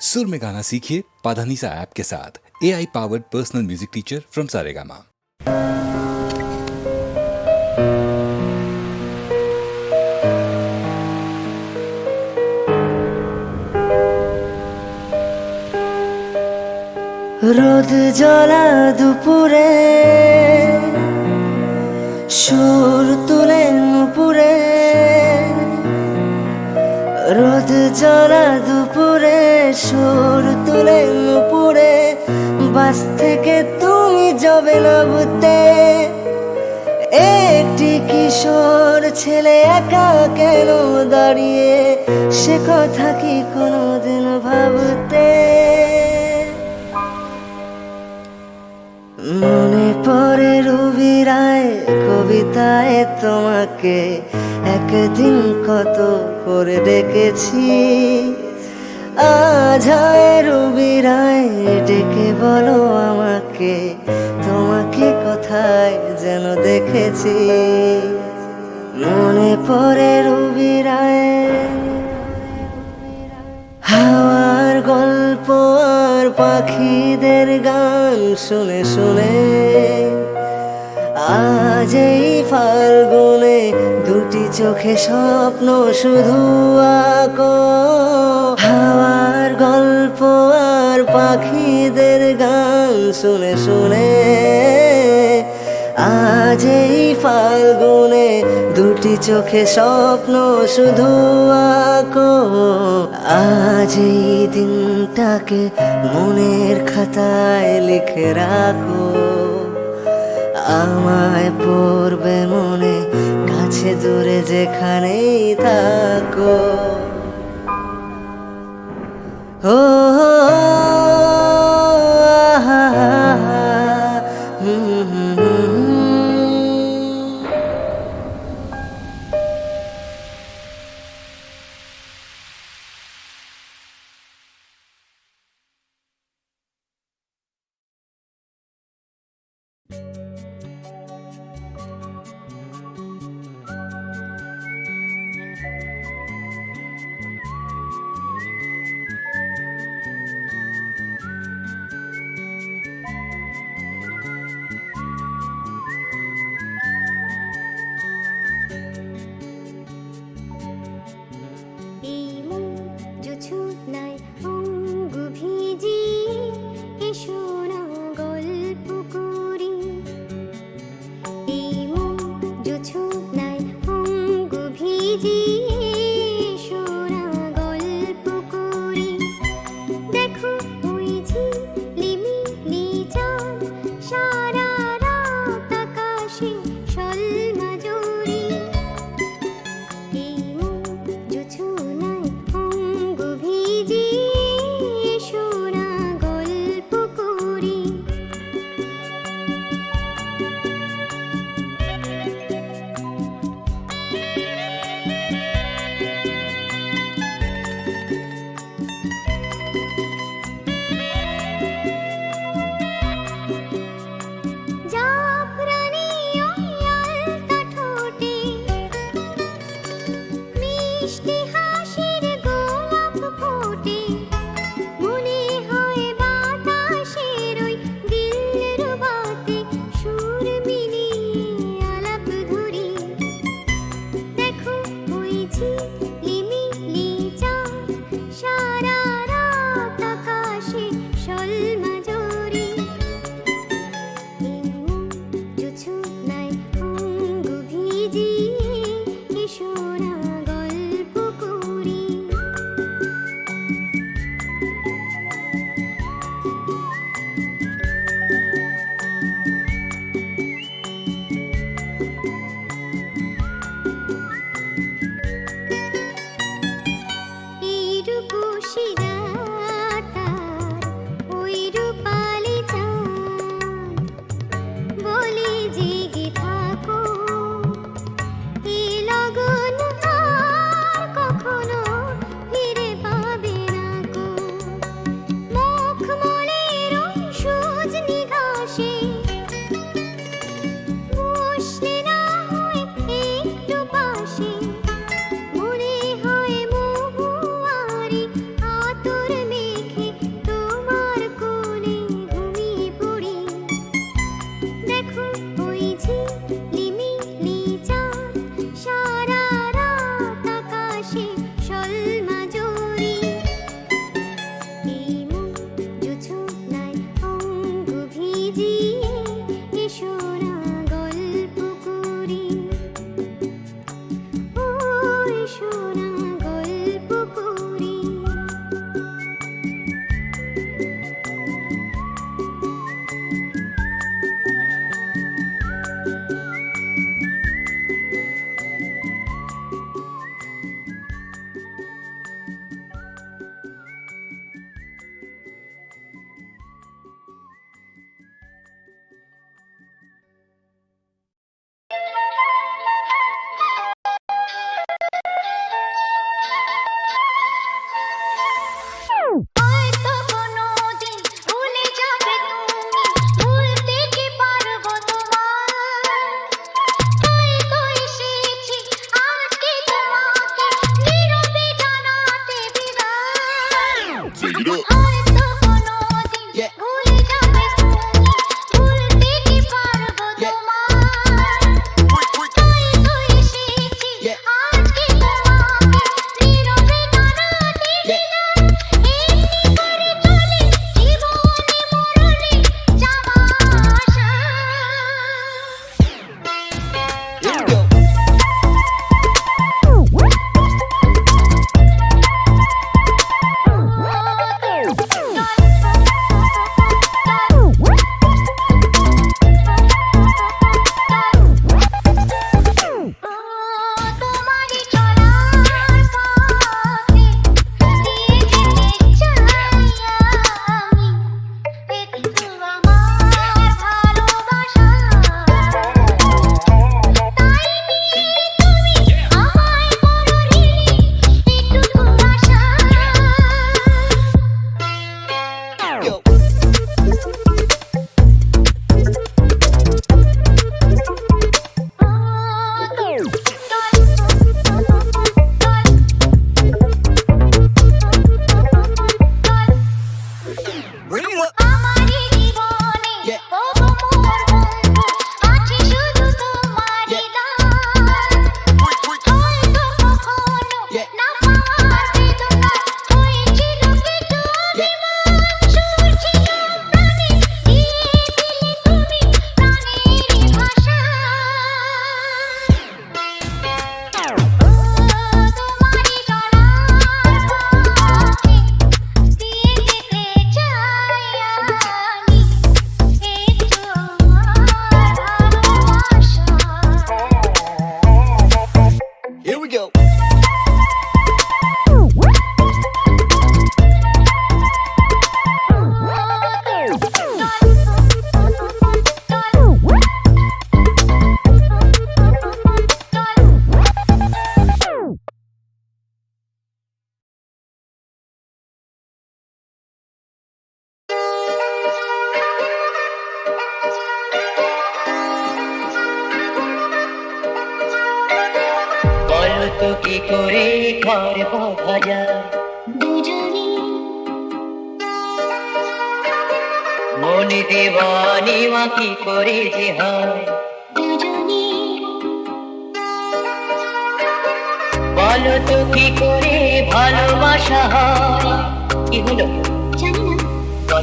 सुर में गाना सीखिए पाधानीसा ऐप के साथ A I powered personal music teacher from Saregama রোদ জ্বলা দুপুরে সুর তুলে নুপুরে রোদ জ্বলা দুপুরে সুর তুলে নুপুরে, বাস থেকে তুমি যাবে না বুঝতে। একটি কিশোর ছেলে একা কেন দাঁড়িয়ে? সে কথা কি কোনোদিন ভাবতে? মনে পড়ে রবি রায় কবিতায় তোমাকে। একদিন কত করে ডেকেছি। আজ হয় রবি রায় ডেকে বলো আমাকে, তোমাকে কোথায় যেন দেখেছি। মনে পড়ে রবি রায় হাওয়ার গল্প আর পাখিদের গান শুনে শুনে। আজ এই ফাল্গুনে দুটি চোখে স্বপ্ন শুধু আঁকো। গল্প আর পাখিদের গান শুনে শুনে আজ এই ফাল্গুনে দুটি চোখে স্বপ্ন শুধু আঁকো। আজ এই দিনটাকে মনের খাতায় লিখে রাখো। আমায় পড়বে মনে, কাছে দূরে যেখানেই থাকো। ও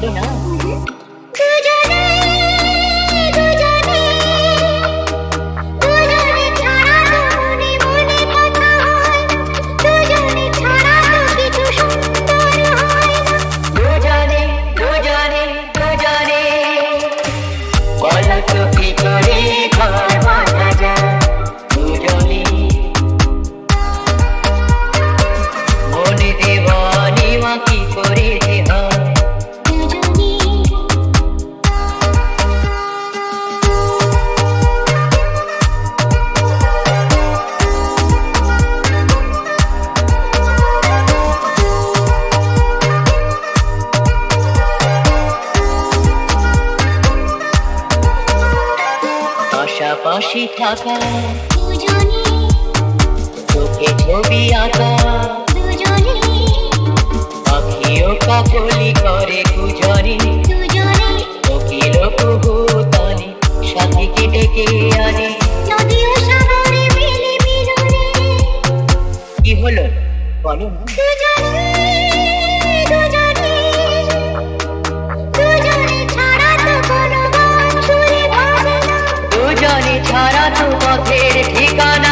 이 런. পাশাপাশি থাকা। চোখে ছবি আঁকা। পাখিও কাকলি করে গুজরি আনি। কি হলো? বলো না। ধারা পথের ঠিকানা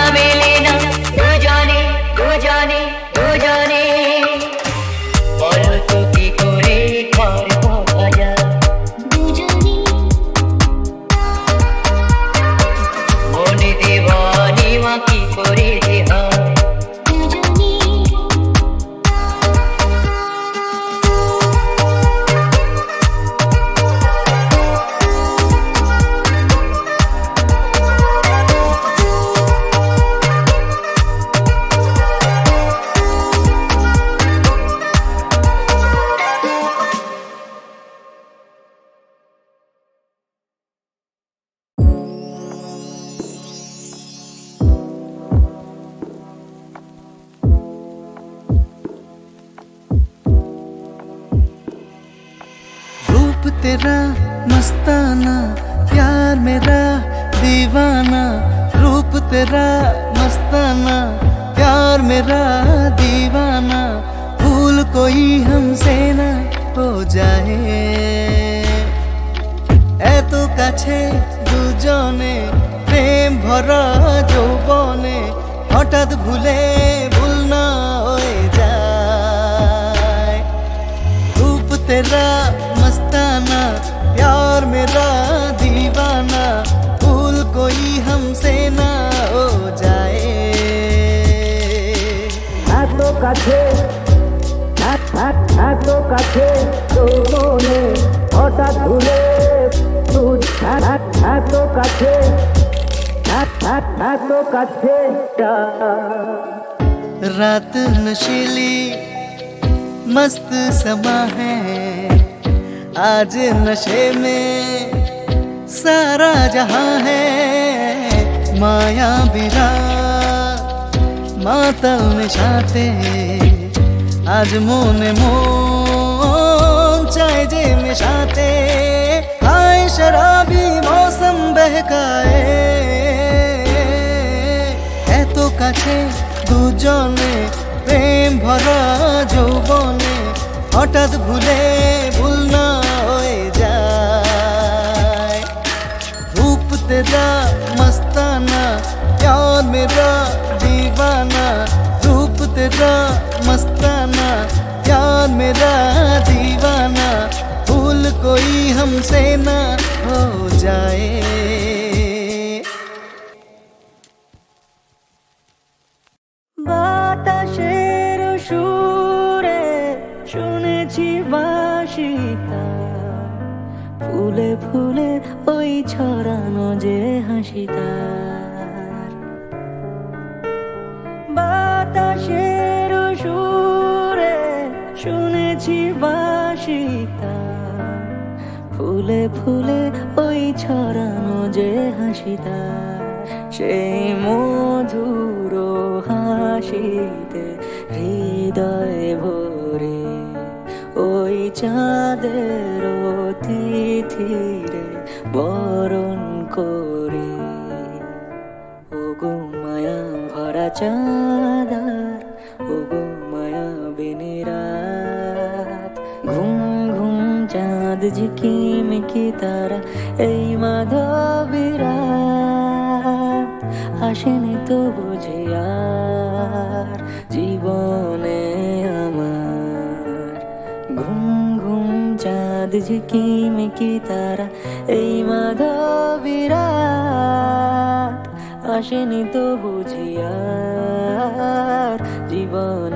कोई हमसे ना हो जाए এত কাছে দুজনে প্রেম ভরা যৌবনে হঠাৎ ভুলে ভুল না হয়ে যায় रूप तेरा मस्ताना प्यार मेरा दीवाना भूल कोई हमसे ना हो जाए এত কাছে এত- এত- এত কাছে তোর মনে হঠাৎ ভুলে তুই এত- এত- এত কাছে এত- এত- এত কাছে रात नशीली मस्त समा है आज नशे में सारा जहां है माया बिरा মাতাল নেশাতে আজ মনে মন চায় যে মেশাতে আয় শরাবি মৌসুম বহকায় এত কাছে দুজনে প্রেম ভরা যৌবনে হঠাৎ ভুলে ভুল না হয়ে যায় रूप तेरा मस्ताना प्यार मेरा दीवाना रूप तेरा मस्ताना प्यार मेरा दीवाना भूल कोई हमसे ना हो जाए বাতাসের সুরে শুনেছি বাসিতা ফুলে ফুলে ওই ছড়ানো যে হাসিতার বাসিতা ফুলে ফুলে ওই ছড়ানো যে হাসিতা সেই মধুর হাসিতে হৃদয় ভরে ওই চাঁদের তিথিরে বরণ করে। ও গো মায়া ভরা চাঁদার ঝিকিমিকি তারা এই মাধবীরাত আসেনি তো বুঝে আর জীবনে আমার ঘুম ঘুম চাঁদ ঝিকিমিকি তারা এই মাধবীরাত আসেনি তো বুঝিয়ার জীবনে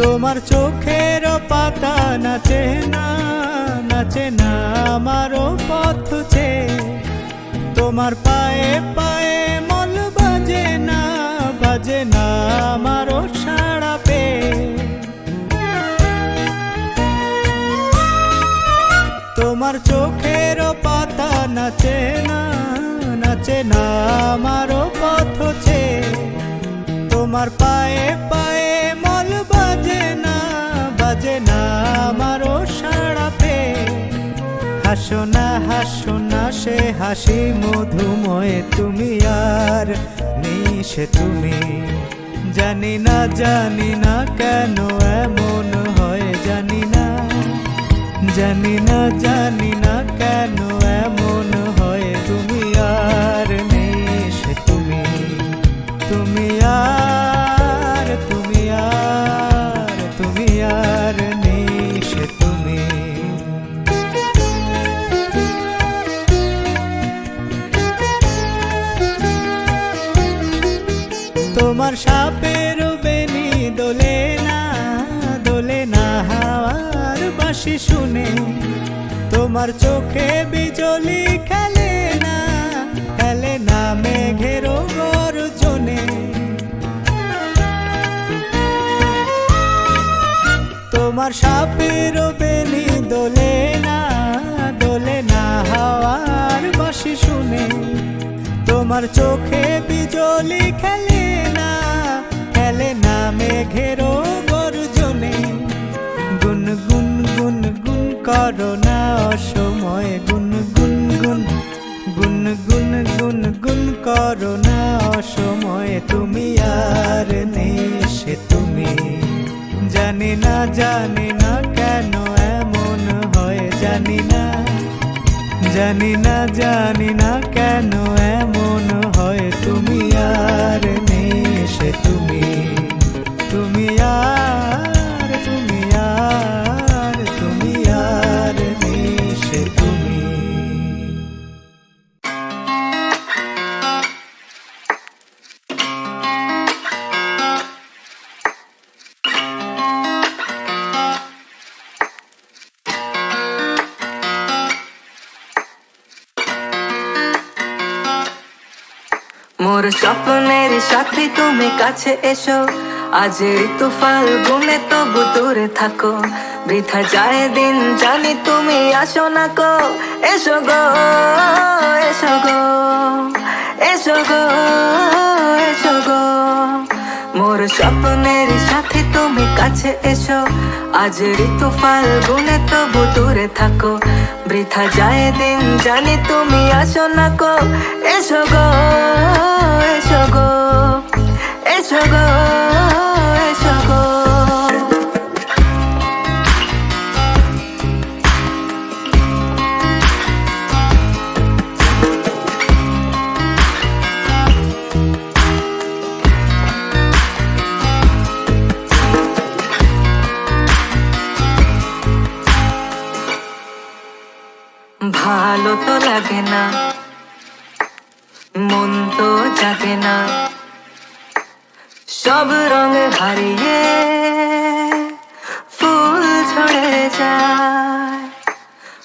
তোমার চোখের পাতা নাচে না নাচে না, আমারও পথ চে তোমার পায়ে পায়ে মল বাজে না বাজে না, আমারও সাড়া পে তোমার চোখের পাতা নাচে না নাচে না, আমারও পথ চে তোমার পায়ে পায়ে হাসো না হাসো না, সে হাসি মধুময় তুমি আর নেই সে তুমি। জানি না জানি না কেন এমন হয়, জানি না। জানি না জানি না কেন এমন হয়, তুমি আর নেই সে তুমি। তুমি তোমার সাপের বেনি দোলে না দোলে না হাওয়ার বাসি শুনে। তোমার চোখে বিজলি খেলে না খেলে না মেঘের গর্জনে। তোমার সাপের বেনি দোলে না দোলে না হাওয়ার বাসি শুনে। তোমার চোখে বিজলি খেলে না খেলে না মেঘের গর্জনে। গুন গুন গুন গুন করো না অসময় গুন গুন গুন গুন গুন গুন গুন করো না অসময়। তুমি আর নেই সে তুমি, জানি না জানি না কেন এমন হয়, জানি না জানি না জানি না কেন তুমি স্বপ্নের সাথী তুমি কাছে এসো। আজ ঋতু ফাল্গুনে তবু দূরে থাকো। বৃথা যায় দিন, জানি তুমি আসো না গো। এসো গো এসো গো এসো গো এসো গো। মোর স্বপ্নের সাথী তুমি কাছে এসো। আজ ঋতু ফাল্গুনে তবু দূরে থাকো। বৃথা যায় দিন জানি তুমি আসো না কো এসো গো এসো গো এসো গো। ভালো তো লাগে না। মন তো জাগে না। সব রঙ হারিয়ে ফুল ছড়ে যায়।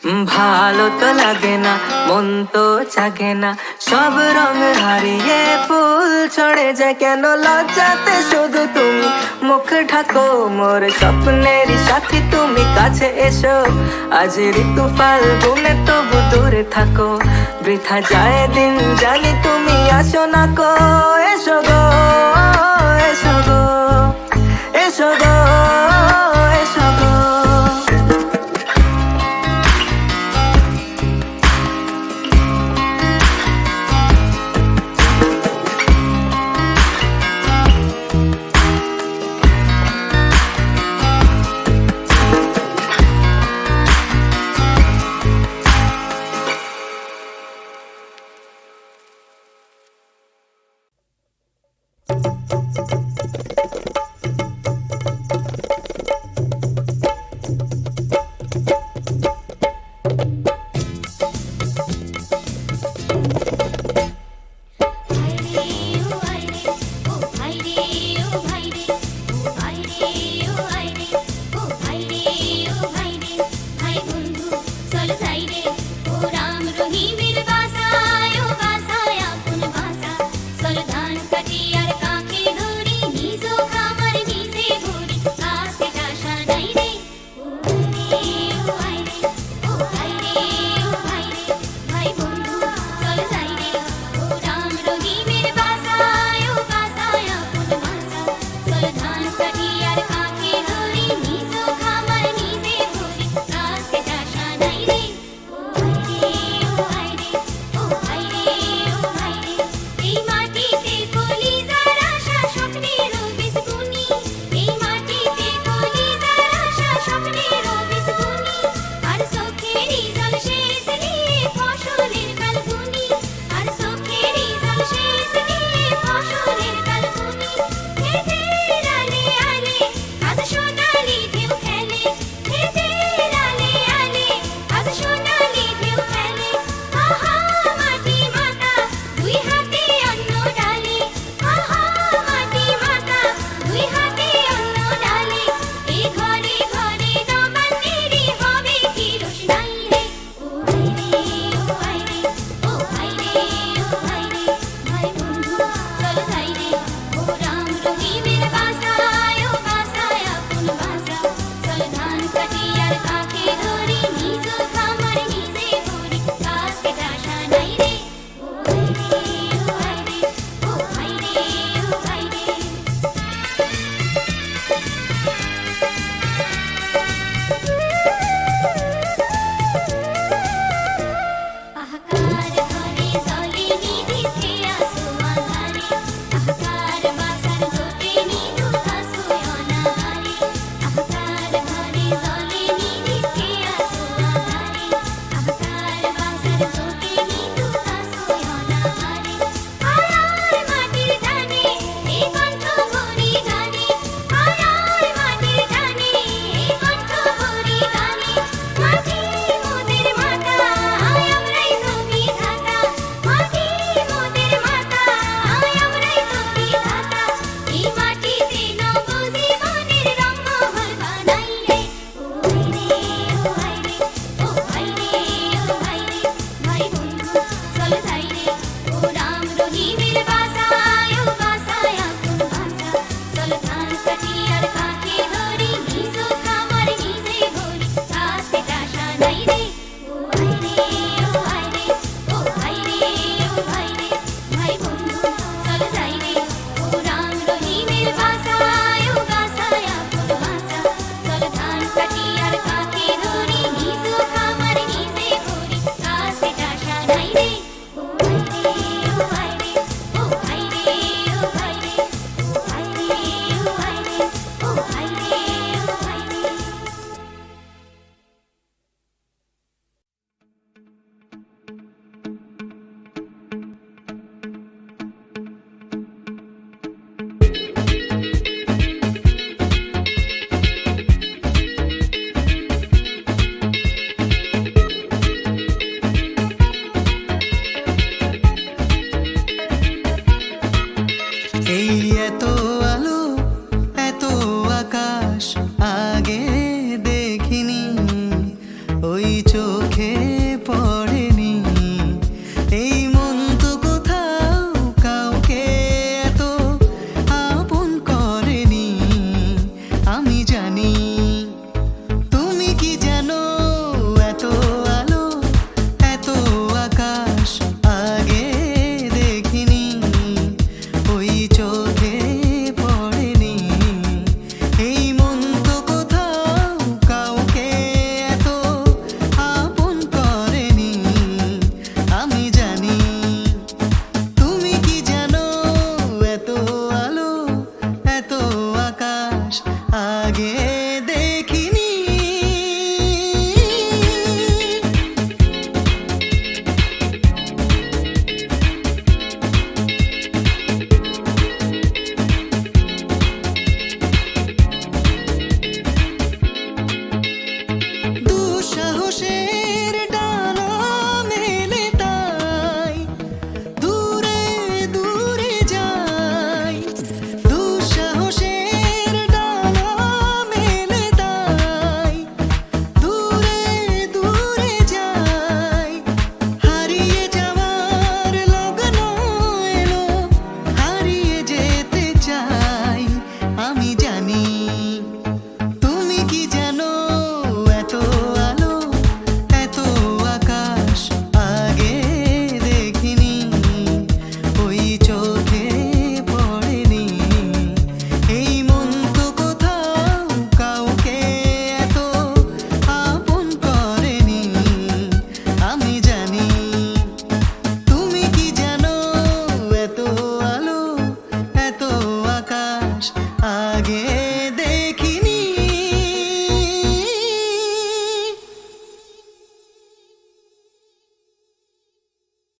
ভালো তো লাগে না, মন তো জাগে না। সব রঙ হারিয়ে ফুল ছড়ে যায়, কেন লজ্জাতে শুধু তুমি? মুখ ঢাকো, মোর স্বপ্নের সাথী তুমি কাছে এসো। আজ ঋতু ফাল্গুনে তবু দূরে থাকো। বৃথা যায় দিন, জানি তুমি আসো না কো, এসো গো।